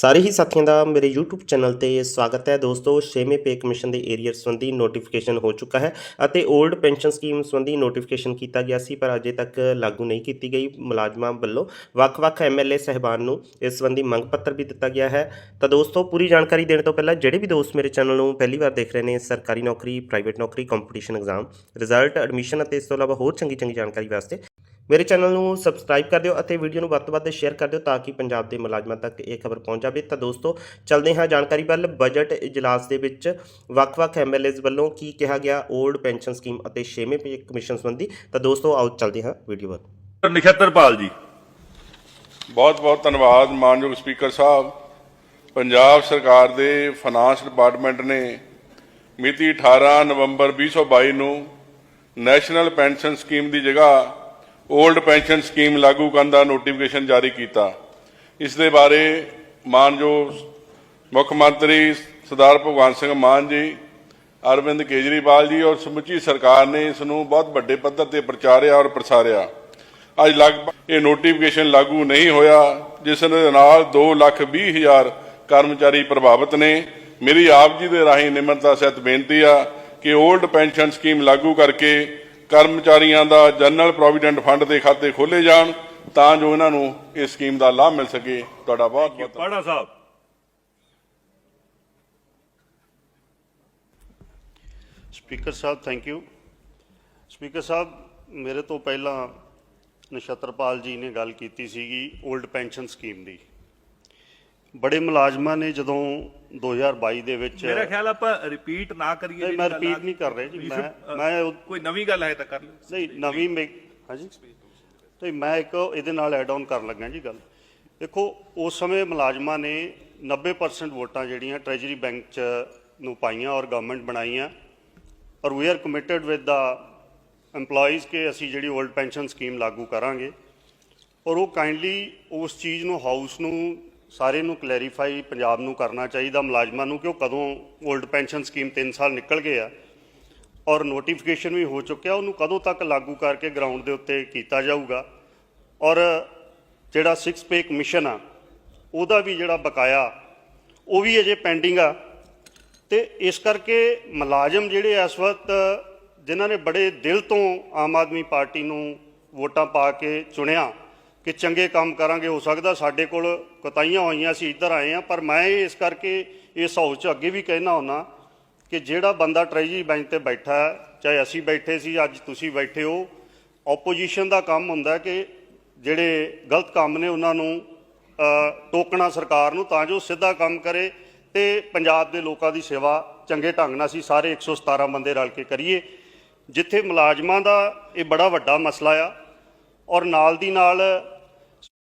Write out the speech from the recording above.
ਸਾਰੇ ਹੀ ਸਾਥੀਆਂ ਦਾ ਮੇਰੇ YouTube ਚੈਨਲ ਤੇ ਸਵਾਗਤ ਹੈ। ਦੋਸਤੋ 6ਵੇਂ ਪੇ ਕਮਿਸ਼ਨ ਦੇ ਏਰੀਅਰ ਸੰਬੰਧੀ ਨੋਟੀਫਿਕੇਸ਼ਨ ਹੋ ਚੁੱਕਾ ਹੈ ਅਤੇ 올ਡ ਪੈਨਸ਼ਨ ਸਕੀਮ ਸੰਬੰਧੀ ਨੋਟੀਫਿਕੇਸ਼ਨ ਕੀਤਾ ਗਿਆ ਸੀ, ਪਰ ਅਜੇ ਤੱਕ ਲਾਗੂ ਨਹੀਂ ਕੀਤੀ ਗਈ। ਮੁਲਾਜ਼ਮਾਂ ਵੱਲੋਂ ਵੱਖ-ਵੱਖ ਐਮਐਲਏ ਸਹਿਬਾਨ ਨੂੰ ਇਸ ਸੰਬੰਧੀ ਮੰਗ ਪੱਤਰ ਵੀ ਦਿੱਤਾ ਗਿਆ ਹੈ। ਤਾਂ ਦੋਸਤੋ, ਪੂਰੀ ਜਾਣਕਾਰੀ ਦੇਣ ਤੋਂ ਪਹਿਲਾਂ ਜਿਹੜੇ ਵੀ ਦੋਸਤ ਮੇਰੇ ਚੈਨਲ ਨੂੰ ਪਹਿਲੀ ਵਾਰ ਦੇਖ ਰਹੇ ਨੇ, ਸਰਕਾਰੀ ਨੌਕਰੀ ਪ੍ਰਾਈਵੇਟ ਨੌਕਰੀ ਕੰਪੀਟੀਸ਼ਨ ਐਗਜ਼ਾਮ ਰਿਜ਼ਲਟ ਐਡਮਿਸ਼ਨ ਅਤੇ ਇਸ ਤੋਂ ਇਲਾਵਾ ਹੋਰ ਚੰਗੀ ਚੰਗੀ ਜਾਣਕਾਰੀ ਵਾਸਤੇ ਮੇਰੇ ਚੈਨਲ ਨੂੰ ਸਬਸਕ੍ਰਾਈਬ ਕਰ ਦਿਓ ਅਤੇ ਵੀਡੀਓ ਨੂੰ ਵੱਧ ਤੋਂ ਵੱਧ ਸ਼ੇਅਰ ਕਰ ਦਿਓ ਤਾਂ ਕਿ ਪੰਜਾਬ ਦੇ ਮੁਲਾਜ਼ਮਾਂ ਤੱਕ ਇਹ ਖਬਰ ਪਹੁੰਚ ਜਾਵੇ। ਤਾਂ ਦੋਸਤੋ, ਚੱਲਦੇ ਹਾਂ ਜਾਣਕਾਰੀ ਵੱਲ। ਬਜਟ ਇਜਲਾਸ ਦੇ ਵਿੱਚ ਵੱਖ-ਵੱਖ ਐਮਐਲਏਜ਼ ਵੱਲੋਂ ਕੀ ਕਿਹਾ ਗਿਆ? 올ਡ ਪੈਨਸ਼ਨ ਸਕੀਮ ਅਤੇ 6ਵੇਂ ਪੇ ਕਮਿਸ਼ਨ ਸੰਬੰਧੀ। ਤਾਂ ਦੋਸਤੋ, ਆਓ ਚੱਲਦੇ ਹਾਂ ਵੀਡੀਓ ਵੱਲ। ਨਛੱਤਰਪਾਲ ਜੀ, ਬਹੁਤ ਬਹੁਤ ਧੰਨਵਾਦ ਮਾਨਯੋਗ ਸਪੀਕਰ ਸਾਹਿਬ। ਪੰਜਾਬ ਸਰਕਾਰ ਦੇ ਫਾਈਨਾਂਸ ਡਿਪਾਰਟਮੈਂਟ ਨੇ ਮਿਤੀ 18 ਨਵੰਬਰ 2022 ਨੂੰ ਨੈਸ਼ਨਲ ਪੈਨਸ਼ਨ ਸਕੀਮ ਦੀ ਜਗ੍ਹਾ 올ਡ ਪੈਨਸ਼ਨ ਸਕੀਮ ਲਾਗੂ ਕਰਨ ਦਾ ਨੋਟੀਫਿਕੇਸ਼ਨ ਜਾਰੀ ਕੀਤਾ। ਇਸ ਦੇ ਬਾਰੇ ਮਾਨਯੋਗ ਮੁੱਖ ਮੰਤਰੀ ਸਰਦਾਰ ਭਗਵੰਤ ਸਿੰਘ ਮਾਨ ਜੀ, ਅਰਵਿੰਦ ਕੇਜਰੀਵਾਲ ਜੀ ਔਰ ਸਮੁੱਚੀ ਸਰਕਾਰ ਨੇ ਇਸ ਨੂੰ ਬਹੁਤ ਵੱਡੇ ਪੱਧਰ ਤੇ ਪ੍ਰਚਾਰਿਆ ਔਰ ਪ੍ਰਸਾਰਿਆ। ਅੱਜ ਲਗਭਗ ਇਹ ਨੋਟੀਫਿਕੇਸ਼ਨ ਲਾਗੂ ਨਹੀਂ ਹੋਇਆ, ਜਿਸ ਦੇ ਨਾਲ 2 ਲੱਖ 20 ਹਜ਼ਾਰ ਕਰਮਚਾਰੀ ਪ੍ਰਭਾਵਿਤ ਨੇ। ਮੇਰੀ ਆਪ ਜੀ ਦੇ ਰਾਹੀਂ ਨਿਮਰਤਾ ਸਹਿਤ ਬੇਨਤੀ ਆ ਕਿ 올ਡ ਪੈਨਸ਼ਨ ਸਕੀਮ ਲਾਗੂ ਕਰਕੇ ਕਰਮਚਾਰੀਆਂ ਦਾ ਜਨਰਲ ਪ੍ਰੋਵੀਡੈਂਟ ਫੰਡ ਦੇ ਖਾਤੇ ਖੋਲੇ ਜਾਣ ਤਾਂ ਜੋ ਇਹਨਾਂ ਨੂੰ ਇਸ ਸਕੀਮ ਦਾ ਲਾਭ ਮਿਲ ਸਕੇ। ਤੁਹਾਡਾ ਬਹੁਤ ਬਹੁਤ ਪਾੜਾ ਸਾਹਿਬ। Speaker Sahib thank you speaker ਸਾਹਿਬ ਮੇਰੇ ਤੋਂ ਪਹਿਲਾਂ ਨਛੱਤਰਪਾਲ ਜੀ ਨੇ ਗੱਲ ਕੀਤੀ ਸੀਗੀ 올ਡ ਪੈਨਸ਼ਨ ਸਕੀਮ ਦੀ। ਬੜੇ ਮੁਲਾਜ਼ਮਾਂ ਨੇ ਜਦੋਂ 2022 ਦੇ ਵਿੱਚ ਮੇਰਾ ਖਿਆਲ ਆਪਾਂ ਰਿਪੀਟ ਨਾ ਕਰੀਏ ਨਹੀਂ, ਮੈਂ ਆ- ਨਹੀਂ ਕਰ ਰਿਹਾ ਜੀ, ਮੈਂ- ਮੈਂ ਕੋਈ ਨਵੀਂ ਗੱਲ ਹੈ ਤਾਂ ਕਰ ਲਓ ਨਹੀਂ ਨਵੀਂ ਹਾਂਜੀ? ਤੇ ਮੈਂ ਇੱਕ ਇਹਦੇ ਨਾਲ ਐਡ ਆਨ ਕਰਨ ਲੱਗਾ ਜੀ ਗੱਲ। ਦੇਖੋ ਉਸ ਸਮੇਂ ਮੁਲਾਜ਼ਮਾਂ ਨੇ 90% ਵੋਟਾਂ ਜਿਹੜੀਆਂ ਟ੍ਰੈਜਰੀ ਬੈਂਕ ਚ ਨੂੰ ਪਾਈਆਂ ਔਰ ਗਵਰਨਮੈਂਟ ਬਣਾਈਆਂ। ਔਰ we are committed with the EMPLOYEES ਕਿ ਅਸੀਂ ਜਿਹੜੀ 올ਡ ਪੈਨਸ਼ਨ ਸਕੀਮ ਲਾਗੂ ਕਰਾਂਗੇ। ਔਰ ਉਹ ਕਾਈਂਡਲੀ ਉਸ ਚੀਜ਼ ਨੂੰ ਹਾਊਸ ਨੂੰ ਸਾਰੇ ਨੂੰ ਕਲੈਰੀਫਾਈ ਪੰਜਾਬ ਨੂੰ ਕਰਨਾ ਚਾਹੀਦਾ ਮੁਲਾਜ਼ਮਾਂ ਨੂੰ ਕਿ ਉਹ ਕਦੋਂ 올ਡ ਪੈਨਸ਼ਨ ਸਕੀਮ 3 ਸਾਲ ਨਿਕਲ ਗਏ ਆ। ਔਰ ਨੋਟੀਫਿਕੇਸ਼ਨ ਵੀ ਹੋ ਚੁੱਕਿਆ, ਉਹਨੂੰ ਕਦੋਂ ਤੱਕ ਲਾਗੂ ਕਰਕੇ ਗਰਾਊਂਡ ਦੇ ਉੱਤੇ ਕੀਤਾ ਜਾਊਗਾ। ਔਰ ਜਿਹੜਾ 6 ਪੇ ਕਮਿਸ਼ਨ ਆ, ਉਹਦਾ ਵੀ ਜਿਹੜਾ ਬਕਾਇਆ, ਉਹ ਵੀ ਅਜੇ ਪੈਂਡਿੰਗ ਆ। ਤੇ ਇਸ ਕਰਕੇ ਮੁਲਾਜ਼ਮ ਜਿਹੜੇ ਇਸ ਵਕਤ, ਜਿਨ੍ਹਾਂ ਨੇ ਬੜੇ ਦਿਲ ਤੋਂ ਆਮ ਆਦਮੀ ਪਾਰਟੀ ਨੂੰ ਵੋਟਾਂ ਪਾ ਕੇ ਚੁਣਿਆ ਕਿ ਚੰਗੇ ਕੰਮ ਕਰਾਂਗੇ, ਹੋ ਸਕਦਾ ਸਾਡੇ ਕੋਲ ਕਤਾਈਆਂ ਹੋਈਆਂ ਸੀ ਇੱਧਰ ਆਏ ਆ ਪਰ ਮੈਂ ਇਸ ਕਰਕੇ ਇਸ ਹਾਊਸ 'ਚ ਅੱਗੇ ਵੀ ਕਹਿਣਾ ਹੁੰਨਾ ਕਿ ਜਿਹੜਾ ਬੰਦਾ ਟ੍ਰੈਜਰੀ ਬੈਂਚ ਤੇ ਬੈਠਾ ਹੈ, ਚਾਹੇ ਅਸੀਂ ਬੈਠੇ ਸੀ, ਅੱਜ ਤੁਸੀਂ ਬੈਠੇ ਹੋ ਆਪੋਜੀਸ਼ਨ ਦਾ ਕੰਮ ਹੁੰਦਾ ਕਿ ਜਿਹੜੇ ਗਲਤ ਕੰਮ ਨੇ ਉਹਨਾਂ ਨੂੰ ਟੋਕਣਾ ਸਰਕਾਰ ਨੂੰ ਤਾਂ ਜੋ ਸਿੱਧਾ ਕੰਮ ਕਰੇ ਤੇ ਪੰਜਾਬ ਦੇ ਲੋਕਾਂ ਦੀ ਸੇਵਾ ਚੰਗੇ ਢੰਗ ਨਾਲ ਅਸੀਂ ਸਾਰੇ 117 ਬੰਦੇ ਰਲ ਕੇ ਕਰੀਏ। ਜਿੱਥੇ ਮੁਲਾਜ਼ਮਾਂ ਦਾ ਇਹ ਬੜਾ ਵੱਡਾ ਮਸਲਾ ਆ ਔਰ ਨਾਲ ਦੀ ਨਾਲ